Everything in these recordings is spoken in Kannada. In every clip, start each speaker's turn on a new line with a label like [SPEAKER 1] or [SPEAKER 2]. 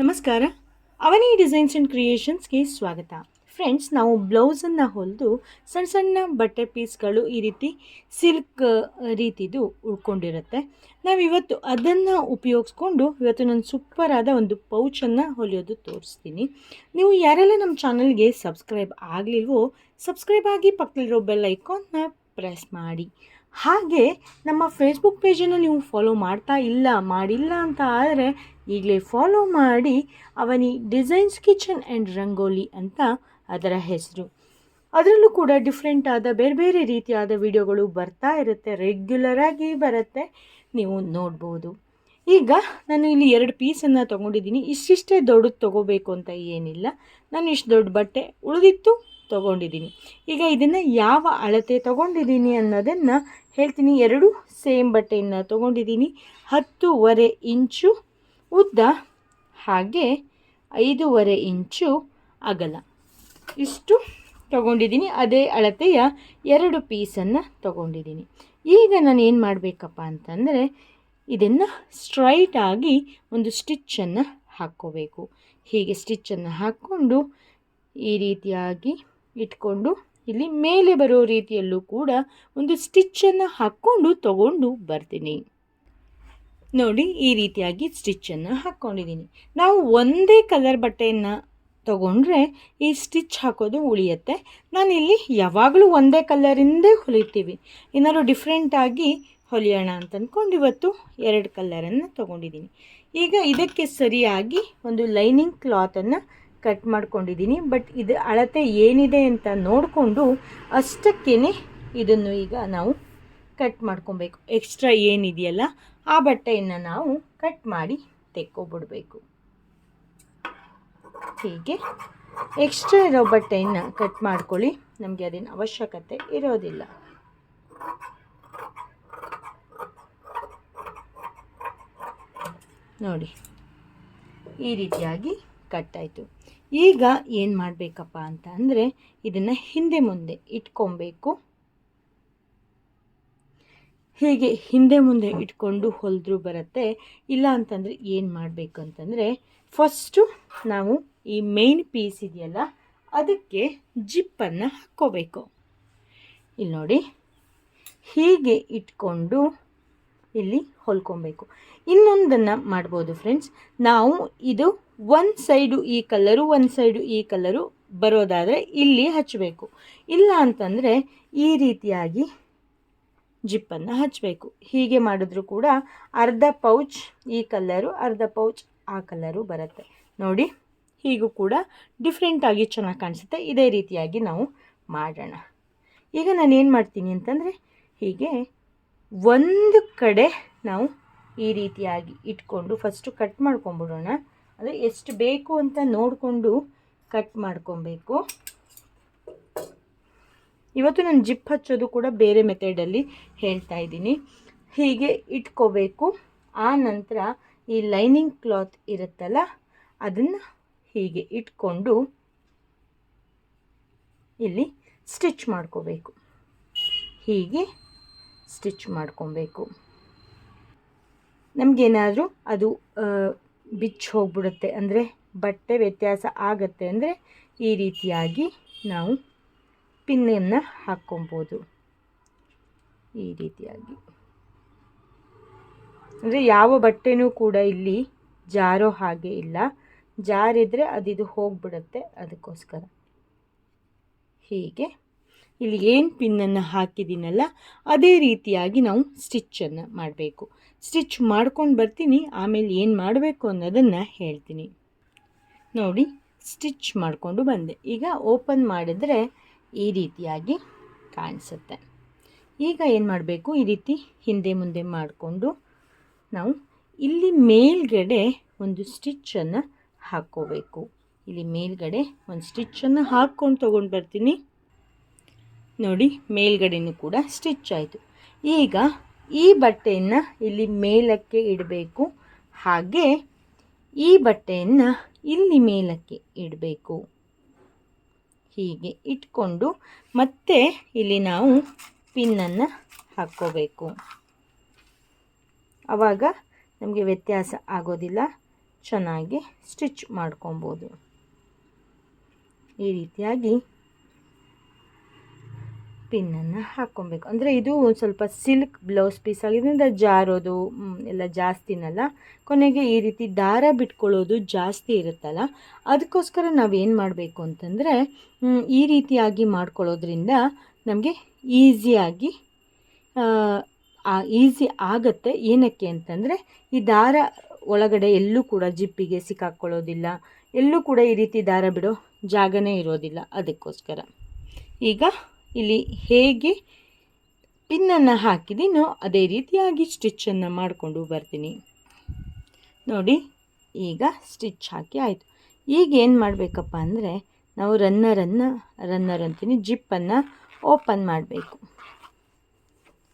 [SPEAKER 1] ನಮಸ್ಕಾರ. ಅವನಿ ಡಿಸೈನ್ಸ್ ಆ್ಯಂಡ್ ಕ್ರಿಯೇಷನ್ಸ್ಗೆ ಸ್ವಾಗತ. ಫ್ರೆಂಡ್ಸ್ ನಾವು ಬ್ಲೌಸನ್ನು ಹೊಲಿದು ಸಣ್ಣ ಸಣ್ಣ ಬಟ್ಟೆ ಪೀಸ್ಗಳು ಈ ರೀತಿ ಸಿಲ್ಕ್ ರೀತಿದು ಉಳ್ಕೊಂಡಿರುತ್ತೆ. ನಾವು ಇವತ್ತು ಅದನ್ನು ಉಪಯೋಗಿಸ್ಕೊಂಡು ಇವತ್ತು ನಾನು ಸೂಪರಾದ ಒಂದು ಪೌಚನ್ನು ಹೊಲಿಯೋದು ತೋರಿಸ್ತೀನಿ. ನೀವು ಯಾರೆಲ್ಲ ನಮ್ಮ ಚಾನಲ್ಗೆ ಸಬ್ಸ್ಕ್ರೈಬ್ ಆಗಲಿಲ್ವೋ, ಸಬ್ಸ್ಕ್ರೈಬ್ ಆಗಿ ಪಕ್ಕದಲ್ಲಿರೋ ಬೆಲ್ ಐಕಾನ್ನ ಪ್ರೆಸ್ ಮಾಡಿ. ಹಾಗೆ ನಮ್ಮ ಫೇಸ್ಬುಕ್ ಪೇಜನ್ನು ನೀವು ಫಾಲೋ ಮಾಡ್ತಾ ಇಲ್ಲ, ಮಾಡಿಲ್ಲ ಅಂತ ಆದರೆ ಈಗಲೇ ಫಾಲೋ ಮಾಡಿ Avani designs kitchen and Rangoli ಅಂತ ಅದರ ಹೆಸರು. ಅದರಲ್ಲೂ ಕೂಡ ಡಿಫ್ರೆಂಟ್ ಆದ ಬೇರೆ ಬೇರೆ ರೀತಿಯಾದ ವಿಡಿಯೋಗಳು ಬರ್ತಾ ಇರುತ್ತೆ ರೆಗ್ಯುಲರಾಗಿ ಬರುತ್ತೆ, ನೀವು ನೋಡ್ಬೋದು. ಈಗ ನಾನು ಇಲ್ಲಿ ಎರಡು ಪೀಸನ್ನು ತೊಗೊಂಡಿದ್ದೀನಿ. ಇಷ್ಟಿಷ್ಟೇ ದೊಡ್ಡದು ತೊಗೋಬೇಕು ಅಂತ ಏನಿಲ್ಲ. ನಾನು ಇಷ್ಟು ದೊಡ್ಡ ಬಟ್ಟೆ ಉಳಿದಿತ್ತು ತೊಗೊಂಡಿದ್ದೀನಿ. ಈಗ ಇದನ್ನು ಯಾವ ಅಳತೆ ತೊಗೊಂಡಿದ್ದೀನಿ ಅನ್ನೋದನ್ನು ಹೇಳ್ತೀನಿ. ಎರಡು ಸೇಮ್ ಬಟ್ಟೆಯನ್ನು ತೊಗೊಂಡಿದ್ದೀನಿ. ಹತ್ತೂವರೆ ಇಂಚು ಉದ್ದ ಹಾಗೆ ಐದೂವರೆ ಇಂಚು ಅಗಲ. ಇಷ್ಟು ತಗೊಂಡಿದ್ದೀನಿ. ಅದೇ ಅಳತೆಯ ಎರಡು ಪೀಸನ್ನು ತಗೊಂಡಿದ್ದೀನಿ. ಈಗ ನಾನು ಏನು ಮಾಡಬೇಕಪ್ಪ ಅಂತಂದರೆ ಇದನ್ನು ಸ್ಟ್ರೈಟಾಗಿ ಒಂದು ಸ್ಟಿಚ್ಚನ್ನು ಹಾಕ್ಕೋಬೇಕು. ಹೀಗೆ ಸ್ಟಿಚ್ಚನ್ನು ಹಾಕ್ಕೊಂಡು ಈ ರೀತಿಯಾಗಿ ಇಟ್ಕೊಂಡು ಇಲ್ಲಿ ಮೇಲೆ ಬರೋ ರೀತಿಯಲ್ಲೂ ಕೂಡ ಒಂದು ಸ್ಟಿಚ್ಚನ್ನು ಹಾಕ್ಕೊಂಡು ತಗೊಂಡು ಬರ್ತೀನಿ. ನೋಡಿ, ಈ ರೀತಿಯಾಗಿ ಸ್ಟಿಚ್ಚನ್ನು ಹಾಕ್ಕೊಂಡಿದ್ದೀನಿ ನಾವು ಒಂದೇ ಕಲರ್ ಬಟ್ಟೆಯನ್ನು ತಗೊಂಡ್ರೆ ಈ ಸ್ಟಿಚ್ ಹಾಕೋದು ಉಳಿಯುತ್ತೆ. ನಾನಿಲ್ಲಿ ಯಾವಾಗಲೂ ಒಂದೇ ಕಲರಿಂದೇ ಹೊಲಿತೀವಿ. ಏನಾದ್ರು ಡಿಫ್ರೆಂಟಾಗಿ ಹೊಲಿಯೋಣ ಅಂತ ಅಂದ್ಕೊಂಡು ಇವತ್ತು ಎರಡು ಕಲರನ್ನು ತೊಗೊಂಡಿದ್ದೀನಿ. ಈಗ ಇದಕ್ಕೆ ಸರಿಯಾಗಿ ಒಂದು ಲೈನಿಂಗ್ ಕ್ಲಾತನ್ನು ಕಟ್ ಮಾಡ್ಕೊಂಡಿದ್ದೀನಿ. ಬಟ್ ಇದು ಅಳತೆ ಏನಿದೆ ಅಂತ ನೋಡಿಕೊಂಡು ಅಷ್ಟಕ್ಕೇ ಇದನ್ನು ಈಗ ನಾವು ಕಟ್ ಮಾಡ್ಕೊಬೇಕು. ಎಕ್ಸ್ಟ್ರಾ ಏನಿದೆಯಲ್ಲ ಆ ಬಟ್ಟೆಯನ್ನು ನಾವು ಕಟ್ ಮಾಡಿ ತೆಕ್ಕೊಬಿಡಬೇಕು. ಹೀಗೆ ಎಕ್ಸ್ಟ್ರಾ ಇರೋ ಬಟ್ಟೆಯನ್ನು ಕಟ್ ಮಾಡ್ಕೊಳ್ಳಿ. ನಮಗೆ ಅದೇನು ಅವಶ್ಯಕತೆ ಇರೋದಿಲ್ಲ. ನೋಡಿ, ಈ ರೀತಿಯಾಗಿ ಕಟ್ ಆಯಿತು. ಈಗ ಏನು ಮಾಡಬೇಕಪ್ಪ ಅಂತ ಅಂದರೆ ಇದನ್ನು ಹಿಂದೆ ಮುಂದೆ ಇಟ್ಕೊಬೇಕು. ಹೀಗೆ ಹಿಂದೆ ಮುಂದೆ ಇಟ್ಕೊಂಡು ಹೊಲಿದ್ರೂ ಬರುತ್ತೆ, ಇಲ್ಲ ಅಂತಂದರೆ ಏನು ಮಾಡಬೇಕು ಅಂತಂದರೆ ಫಸ್ಟು ನಾವು ಈ ಮೇನ್ ಪೀಸ್ ಇದೆಯಲ್ಲ, ಅದಕ್ಕೆ ಜಿಪ್ಪನ್ನು ಹಾಕ್ಕೋಬೇಕು. ಇಲ್ಲಿ ನೋಡಿ, ಹೀಗೆ ಇಟ್ಕೊಂಡು ಇಲ್ಲಿ ಹೊಲ್ಕೊಬೇಕು. ಇನ್ನೊಂದನ್ನು ಮಾಡ್ಬೋದು ಫ್ರೆಂಡ್ಸ್ ನಾವು ಇದು ಒಂದು ಸೈಡು ಈ ಕಲರು ಒಂದು ಸೈಡು ಈ ಕಲರು ಬರೋದಾದರೆ ಇಲ್ಲಿ ಹಚ್ಚಬೇಕು ಇಲ್ಲ ಅಂತಂದರೆ ಈ ರೀತಿಯಾಗಿ ಜಿಪ್ಪನ್ನು ಹಚ್ಚಬೇಕು ಹೀಗೆ ಮಾಡಿದ್ರೂ ಕೂಡ ಅರ್ಧ ಪೌಚ್ ಈ ಕಲ್ಲರು, ಅರ್ಧ ಪೌಚ್ ಆ ಕಲ್ಲರು ಬರುತ್ತೆ. ನೋಡಿ, ಹೀಗೂ ಕೂಡ ಡಿಫ್ರೆಂಟಾಗಿ ಚೆನ್ನಾಗಿ ಕಾಣಿಸುತ್ತೆ. ಇದೇ ರೀತಿಯಾಗಿ ನಾವು ಮಾಡೋಣ. ಈಗ ನಾನು ಏನು ಮಾಡ್ತೀನಿ ಅಂತಂದರೆ, ಹೀಗೆ ಒಂದು ಕಡೆ ನಾವು ಈ ರೀತಿಯಾಗಿ ಇಟ್ಕೊಂಡು ಫಸ್ಟು ಕಟ್ ಮಾಡ್ಕೊಂಬಿಡೋಣ. ಅಂದರೆ ಎಷ್ಟು ಬೇಕು ಅಂತ ನೋಡಿಕೊಂಡು ಕಟ್ ಮಾಡ್ಕೊಬೇಕು. ಇವತ್ತು ನಾನು ಜಿಪ್ ಹಚ್ಚೋದು ಕೂಡ ಬೇರೆ ಮೆಥಡಲ್ಲಿ ಹೇಳ್ತಾ ಇದ್ದೀನಿ. ಹೀಗೆ ಇಟ್ಕೋಬೇಕು. ಆ ನಂತರ ಈ ಲೈನಿಂಗ್ ಕ್ಲಾತ್ ಇರುತ್ತಲ್ಲ, ಅದನ್ನು ಹೀಗೆ ಇಟ್ಕೊಂಡು ಇಲ್ಲಿ ಸ್ಟಿಚ್ ಮಾಡ್ಕೋಬೇಕು. ಹೀಗೆ ಸ್ಟಿಚ್ ಮಾಡ್ಕೊಬೇಕು. ನಮಗೇನಾದರೂ ಅದು ಬಿಚ್ಚಿ ಹೋಗ್ಬಿಡುತ್ತೆ ಅಂದರೆ ಬಟ್ಟೆ ವ್ಯತ್ಯಾಸ ಆಗತ್ತೆ ಅಂದರೆ ಈ ರೀತಿಯಾಗಿ ನಾವು ಪಿನ್ನನ್ನು ಹಾಕ್ಕೊಬೋದು. ಈ ರೀತಿಯಾಗಿ. ಅಂದರೆ ಯಾವ ಬಟ್ಟೆನೂ ಕೂಡ ಇಲ್ಲಿ ಜಾರೋ ಹಾಗೆ ಇಲ್ಲ. ಜಾರಿದರೆ ಅದಿದು ಹೋಗ್ಬಿಡುತ್ತೆ ಅದಕ್ಕೋಸ್ಕರ. ಹೀಗೆ. ಇಲ್ಲಿ ಏನು ಪಿನ್ನನ್ನು ಹಾಕಿದ್ದೀನಲ್ಲ, ಅದೇ ರೀತಿಯಾಗಿ ನಾವು ಸ್ಟಿಚ್ಚನ್ನು ಮಾಡಬೇಕು. ಸ್ಟಿಚ್ ಮಾಡ್ಕೊಂಡು ಬರ್ತೀನಿ, ಆಮೇಲೆ ಏನು ಮಾಡಬೇಕು ಅನ್ನೋದನ್ನು ಹೇಳ್ತೀನಿ. ನೋಡಿ, ಸ್ಟಿಚ್ ಮಾಡಿಕೊಂಡು ಬಂದೆ. ಈಗ ಓಪನ್ ಮಾಡಿದರೆ ಈ ರೀತಿಯಾಗಿ ಕಾಣಿಸುತ್ತೆ. ಈಗ ಏನು ಮಾಡಬೇಕು? ಈ ರೀತಿ ಹಿಂದೆ ಮುಂದೆ ಮಾಡಿಕೊಂಡು ನಾವು ಇಲ್ಲಿ ಮೇಲ್ಗಡೆ ಒಂದು ಸ್ಟಿಚ್ಚನ್ನು ಹಾಕ್ಕೋಬೇಕು ಇಲ್ಲಿ ಮೇಲ್ಗಡೆ ಒಂದು ಸ್ಟಿಚ್ಚನ್ನು ಹಾಕ್ಕೊಂಡು ತೊಗೊಂಡು ಬರ್ತೀನಿ. ನೋಡಿ, ಮೇಲ್ಗಡೆನೂ ಕೂಡ ಸ್ಟಿಚ್ ಆಯಿತು. ಈಗ ಈ ಬಟ್ಟೆಯನ್ನು ಇಲ್ಲಿ ಮೇಲಕ್ಕೆ ಇಡಬೇಕು. ಹಾಗೆ ಈ ಬಟ್ಟೆಯನ್ನು ಇಲ್ಲಿ ಮೇಲಕ್ಕೆ ಇಡಬೇಕು. ಹೀಗೆ ಇಟ್ಕೊಂಡು ಮತ್ತೆ ಇಲ್ಲಿ ನಾವು ಪಿನ್ನನ್ನು ಹಾಕ್ಕೋಬೇಕು. ಆವಾಗ ನಮಗೆ ವ್ಯತ್ಯಾಸ ಆಗೋದಿಲ್ಲ. ಚೆನ್ನಾಗಿ ಸ್ಟಿಚ್ ಮಾಡ್ಕೊಬೋದು. ಈ ರೀತಿಯಾಗಿ ಪಿನ್ನನ್ನು ಹಾಕ್ಕೊಬೇಕು. ಅಂದರೆ ಇದು ಒಂದು ಸ್ವಲ್ಪ ಸಿಲ್ಕ್ ಬ್ಲೌಸ್ ಪೀಸ್ ಆಗಿದ್ದರಿಂದ ಜಾರೋದು ಎಲ್ಲ ಜಾಸ್ತಿನಲ್ಲ. ಕೊನೆಗೆ ಈ ರೀತಿ ದಾರ ಬಿಟ್ಕೊಳ್ಳೋದು ಜಾಸ್ತಿ ಇರುತ್ತಲ್ಲ. ಅದಕ್ಕೋಸ್ಕರ ನಾವೇನು ಮಾಡಬೇಕು ಅಂತಂದರೆ ಈ ರೀತಿಯಾಗಿ ಮಾಡ್ಕೊಳ್ಳೋದ್ರಿಂದ ನಮಗೆ ಈಸಿಯಾಗಿ ಈಸಿ ಆಗುತ್ತೆ. ಏನಕ್ಕೆ ಅಂತಂದರೆ, ಈ ದಾರ ಒಳಗಡೆ ಎಲ್ಲೂ ಕೂಡ ಜಿಪ್ಪಿಗೆ ಸಿಕ್ಕಾಕ್ಕೊಳ್ಳೋದಿಲ್ಲ ಎಲ್ಲೂ ಕೂಡ ಈ ರೀತಿ ದಾರ ಬಿಡೋ ಜಾಗನೇ ಇರೋದಿಲ್ಲ ಅದಕ್ಕೋಸ್ಕರ. ಈಗ ಇಲ್ಲಿ ಹೇಗೆ ಪಿನ್ನನ್ನು ಹಾಕಿದ್ದೀನೋ ಅದೇ ರೀತಿಯಾಗಿ ಸ್ಟಿಚ್ಚನ್ನು ಮಾಡಿಕೊಂಡು ಬರ್ತೀನಿ. ನೋಡಿ, ಈಗ ಸ್ಟಿಚ್ ಹಾಕಿ ಆಯಿತು. ಈಗ ಏನು ಮಾಡಬೇಕಪ್ಪ ಅಂದರೆ ನಾವು ರನ್ನರನ್ನು ರನ್ನರ್ ಅಂತೀನಿ ಜಿಪ್ಪನ್ನು ಓಪನ್ ಮಾಡಬೇಕು.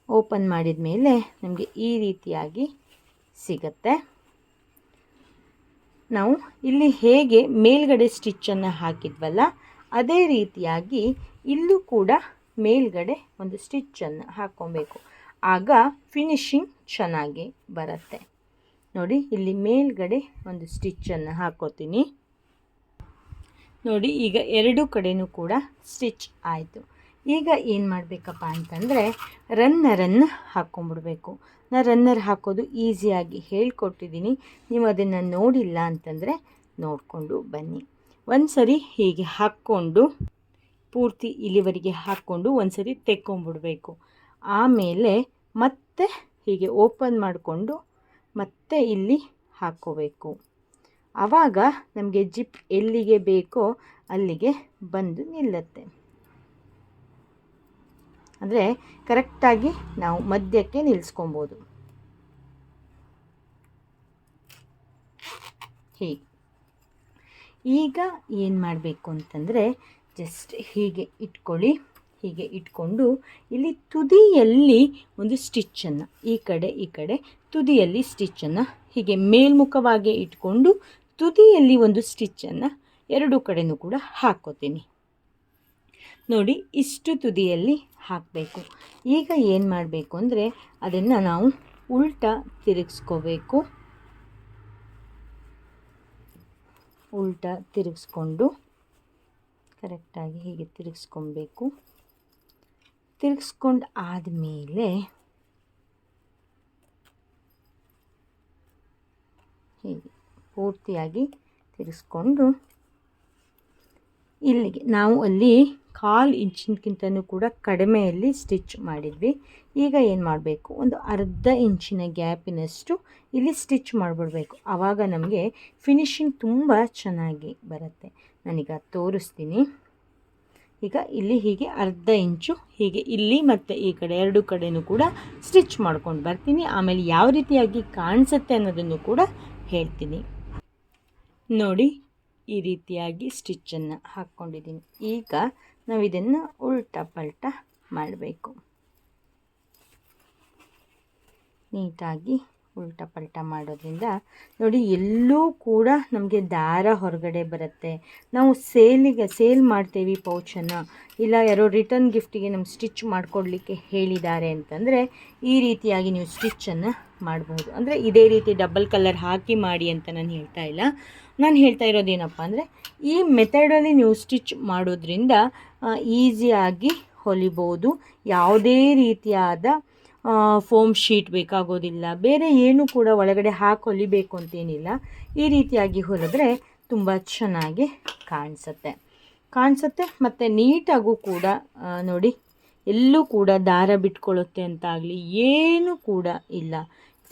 [SPEAKER 1] ಓಪನ್ ಮಾಡಿದ ಮೇಲೆ ನಮಗೆ ಈ ರೀತಿಯಾಗಿ ಸಿಗತ್ತೆ. ನಾವು ಇಲ್ಲಿ ಹೇಗೆ ಮೇಲ್ಗಡೆ ಸ್ಟಿಚ್ಚನ್ನು ಹಾಕಿದ್ವಲ್ಲ ಅದೇ ರೀತಿಯಾಗಿ ಇಲ್ಲೂ ಕೂಡ ಮೇಲ್ಗಡೆ ಒಂದು ಸ್ಟಿಚ್ಚನ್ನು ಹಾಕ್ಕೊಬೇಕು. ಆಗ ಫಿನಿಶಿಂಗ್ ಚೆನ್ನಾಗಿ ಬರುತ್ತೆ. ನೋಡಿ, ಇಲ್ಲಿ ಮೇಲ್ಗಡೆ ಒಂದು ಸ್ಟಿಚ್ಚನ್ನು ಹಾಕೋತೀನಿ ನೋಡಿ, ಈಗ ಎರಡು ಕಡೆಯೂ ಕೂಡ ಸ್ಟಿಚ್ ಆಯಿತು. ಈಗ ಏನು ಮಾಡಬೇಕಪ್ಪ ಅಂತಂದರೆ ರನ್ನರನ್ನು ಹಾಕ್ಕೊಂಬಿಡ್ಬೇಕು. ನಾ ರನ್ನರ್ ಹಾಕೋದು ಈಸಿಯಾಗಿ ಹೇಳ್ಕೊಟ್ಟಿದ್ದೀನಿ ನೀವು ಅದನ್ನು ನೋಡಿಲ್ಲ ಅಂತಂದರೆ ನೋಡಿಕೊಂಡು ಬನ್ನಿ. ಒಂದು ಸರಿ ಹೀಗೆ ಹಾಕ್ಕೊಂಡು, ಪೂರ್ತಿ ಇಲ್ಲಿವರೆಗೆ ಹಾಕ್ಕೊಂಡು ಒಂದು ಸರಿ ತೆಕ್ಕೊಂಬಿಡಬೇಕು. ಆಮೇಲೆ ಮತ್ತೆ ಹೀಗೆ ಓಪನ್ ಮಾಡಿಕೊಂಡು ಮತ್ತೆ ಇಲ್ಲಿ ಹಾಕ್ಕೋಬೇಕು. ಆವಾಗ ನಮಗೆ ಜಿಪ್ ಎಲ್ಲಿಗೆ ಬೇಕೋ ಅಲ್ಲಿಗೆ ಬಂದು ನಿಲ್ಲುತ್ತೆ. ಅಂದರೆ ಕರೆಕ್ಟಾಗಿ ನಾವು ಮಧ್ಯಕ್ಕೆ ನಿಲ್ಲಿಸ್ಕೊಬೋದು ಹೀಗೆ. ಈಗ ಏನು ಮಾಡಬೇಕು ಅಂತಂದರೆ ಜಸ್ಟ್ ಹೀಗೆ ಇಟ್ಕೊಳ್ಳಿ. ಹೀಗೆ ಇಟ್ಕೊಂಡು ಇಲ್ಲಿ ತುದಿಯಲ್ಲಿ ಒಂದು ಸ್ಟಿಚ್ಚನ್ನು ಈ ಕಡೆ ಈ ಕಡೆ ತುದಿಯಲ್ಲಿ ಸ್ಟಿಚ್ಚನ್ನು ಹೀಗೆ ಮೇಲ್ಮುಖವಾಗಿ ಇಟ್ಕೊಂಡು ತುದಿಯಲ್ಲಿ ಒಂದು ಸ್ಟಿಚ್ಚನ್ನು ಎರಡು ಕಡೆಯೂ ಕೂಡ ಹಾಕೋತೀನಿ. ನೋಡಿ, ಇಷ್ಟು ತುದಿಯಲ್ಲಿ ಹಾಕಬೇಕು. ಈಗ ಏನು ಮಾಡಬೇಕು ಅಂದರೆ ಅದನ್ನು ನಾವು ಉಲ್ಟಾ ತಿರುಗಿಸ್ಕೋಬೇಕು. ಉಲ್ಟಾ ತಿರುಗಿಸ್ಕೊಂಡು ಕರೆಕ್ಟಾಗಿ ಹೀಗೆ ತಿರುಗಿಸ್ಕೊಬೇಕು. ತಿರುಗಿಸ್ಕೊಂಡು ಆದಮೇಲೆ ಹೀಗೆ ಪೂರ್ತಿಯಾಗಿ ತಿರುಗಿಸ್ಕೊಂಡು ಇಲ್ಲಿಗೆ ನಾವು ಅಲ್ಲಿ ಕಾಲು ಇಂಚಿನಕ್ಕಿಂತನೂ ಕೂಡ ಕಡಿಮೆಯಲ್ಲಿ ಸ್ಟಿಚ್ ಮಾಡಿದ್ವಿ. ಈಗ ಏನು ಮಾಡಬೇಕು? ಒಂದು ಅರ್ಧ ಇಂಚಿನ ಗ್ಯಾಪಿನಷ್ಟು ಇಲ್ಲಿ ಸ್ಟಿಚ್ ಮಾಡಿಬಿಡ್ಬೇಕು. ಆವಾಗ ನಮಗೆ ಫಿನಿಶಿಂಗ್ ತುಂಬ ಚೆನ್ನಾಗಿ ಬರುತ್ತೆ. ನಾನೀಗ ತೋರಿಸ್ತೀನಿ. ಈಗ ಇಲ್ಲಿ ಹೀಗೆ ಅರ್ಧ ಇಂಚು, ಹೀಗೆ ಇಲ್ಲಿ ಮತ್ತು ಈ ಕಡೆ ಎರಡು ಕಡೆಯೂ ಕೂಡ ಸ್ಟಿಚ್ ಮಾಡ್ಕೊಂಡು ಬರ್ತೀನಿ. ಆಮೇಲೆ ಯಾವ ರೀತಿಯಾಗಿ ಕಾಣಿಸುತ್ತೆ ಅನ್ನೋದನ್ನು ಕೂಡ ಹೇಳ್ತೀನಿ. ನೋಡಿ, ಈ ರೀತಿಯಾಗಿ ಸ್ಟಿಚ್ಚನ್ನು ಹಾಕ್ಕೊಂಡಿದ್ದೀನಿ. ಈಗ ನಾವು ಇದನ್ನು ಉಲ್ಟಾ ಪಲ್ಟ ಮಾಡಬೇಕು. ನೀಟಾಗಿ ಉಲ್ಟಾ ಪಲ್ಟ ಮಾಡೋದ್ರಿಂದ ನೋಡಿ ಎಲ್ಲೂ ಕೂಡ ನಮಗೆ ದಾರ ಹೊರಗಡೆ ಬರುತ್ತೆ. ನಾವು ಸೇಲಿಗೆ, ಸೇಲ್ ಮಾಡ್ತೀವಿ ಪೌಚನ್ನು. ಇಲ್ಲ ಯಾರೋ ರಿಟರ್ನ್ ಗಿಫ್ಟಿಗೆ ನಮ್ಮ ಸ್ಟಿಚ್ ಮಾಡಿಕೊಡ್ಲಿಕ್ಕೆ ಹೇಳಿದ್ದಾರೆ ಅಂತಂದರೆ ಈ ರೀತಿಯಾಗಿ ನೀವು ಸ್ಟಿಚ್ಚನ್ನು ಮಾಡ್ಬೋದು. ಅಂದರೆ ಇದೇ ರೀತಿ ಡಬಲ್ ಕಲರ್ ಹಾಕಿ ಮಾಡಿ ಅಂತ ನಾನು ಹೇಳ್ತಾ ಇಲ್ಲ. ನಾನು ಹೇಳ್ತಾ ಇರೋದೇನಪ್ಪ ಅಂದರೆ ಈ ಮೆಥಡಲ್ಲಿ ನೀವು ಸ್ಟಿಚ್ ಮಾಡೋದ್ರಿಂದ ಈಸಿಯಾಗಿ ಹೊಲಿಬೋದು. ಯಾವುದೇ ರೀತಿಯಾದ ಫೋಮ್ ಶೀಟ್ ಬೇಕಾಗೋದಿಲ್ಲ. ಬೇರೆ ಏನು ಕೂಡ ಒಳಗಡೆ ಹಾಕಿ ಹೊಲಿಬೇಕು ಅಂತೇನಿಲ್ಲ. ಈ ರೀತಿಯಾಗಿ ಹೊಲಿದ್ರೆ ತುಂಬ ಚೆನ್ನಾಗಿ ಕಾಣಿಸುತ್ತೆ. ಕಾಣಿಸುತ್ತೆ ಮತ್ತು ನೀಟಾಗೂ ಕೂಡ ನೋಡಿ, ಎಲ್ಲೂ ಕೂಡ ದಾರ ಬಿಟ್ಕೊಳ್ಳುತ್ತೆ ಅಂತಾಗಲಿ ಏನೂ ಕೂಡ ಇಲ್ಲ.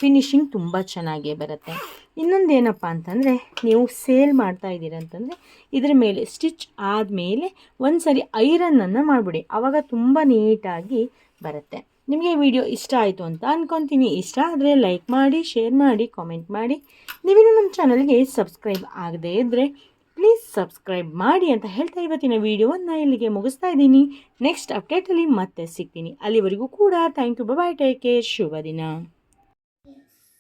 [SPEAKER 1] ಫಿನಿಶಿಂಗ್ ತುಂಬ ಚೆನ್ನಾಗೇ ಬರುತ್ತೆ. ಇನ್ನೊಂದು ಏನಪ್ಪ ಅಂತಂದರೆ, ನೀವು ಸೇಲ್ ಮಾಡ್ತಾ ಇದ್ದೀರ ಅಂತಂದರೆ, ಇದ್ರ ಮೇಲೆ ಸ್ಟಿಚ್ ಆದಮೇಲೆ ಒಂದು ಸರಿ ಐರನ್ನನ್ನು ಮಾಡಿಬಿಡಿ. ಆವಾಗ ತುಂಬ ನೀಟಾಗಿ ಬರುತ್ತೆ. ನಿಮಗೆ ವಿಡಿಯೋ ಇಷ್ಟ ಆಯಿತು ಅಂತ ಅಂದ್ಕೊತೀನಿ ಇಷ್ಟ ಆದರೆ ಲೈಕ್ ಮಾಡಿ ಶೇರ್ ಮಾಡಿ ಕಾಮೆಂಟ್ ಮಾಡಿ. ನೀವಿನ್ನೂ ನಮ್ಮ ಚಾನಲ್ಗೆ ಸಬ್ಸ್ಕ್ರೈಬ್ ಆಗದೇ ಇದ್ದರೆ ಪ್ಲೀಸ್ ಸಬ್ಸ್ಕ್ರೈಬ್ ಮಾಡಿ ಅಂತ ಹೇಳ್ತಾ ಇವತ್ತಿನ ವಿಡಿಯೋವನ್ನು ಇಲ್ಲಿಗೆ ಮುಗಿಸ್ತಾ ಇದ್ದೀನಿ. ನೆಕ್ಸ್ಟ್ ಅಪ್ಡೇಟಲ್ಲಿ ಮತ್ತೆ ಸಿಗ್ತೀನಿ. ಅಲ್ಲಿವರೆಗೂ ಕೂಡ thank you bye take care ಶುಭ ದಿನ.